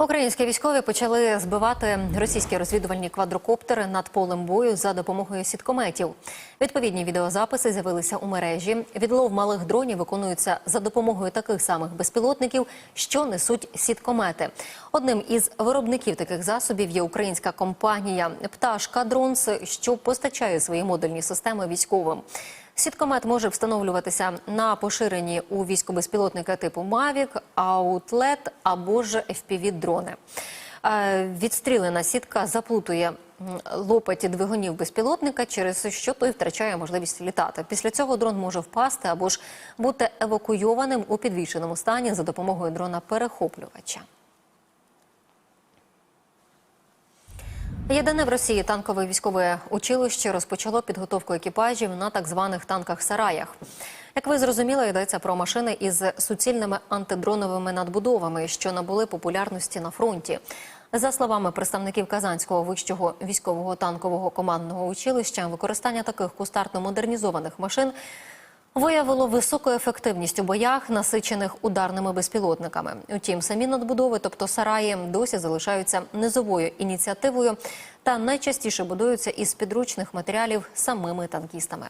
Українські військові почали збивати російські розвідувальні квадрокоптери над полем бою за допомогою сіткометів. Відповідні відеозаписи з'явилися у мережі. Відлов малих дронів виконується за допомогою таких самих безпілотників, що несуть сіткомети. Одним із виробників таких засобів є українська компанія Пташка Дронс, що постачає свої модульні системи військовим. Сіткомет може встановлюватися на поширені у військовbezпілотника типу Мавік, Аутлет або ж FPV-дрони. Е, Відстрілена сітка заплутує лопаті двигунів безпілотника, через що той втрачає можливість літати. Після цього дрон може впасти або ж бути евакуйованим у підвішеному стані за допомогою дрона-перехоплювача. Єдине в Росії танкове військове училище розпочало підготовку екіпажів на так званих танках-сараях. Як ви зрозуміли, йдеться про машини із суцільними антидроновими надбудовами, що набули популярності на фронті. За словами представників Казанського вищого військового танкового командного училища, використання таких кустарно модернізованих машин Виявило високу ефективність у боях, насичених ударними безпілотниками. Утім, самі надбудови, тобто сараї, досі залишаються низовою ініціативою та найчастіше будуються із підручних матеріалів самими танкістами.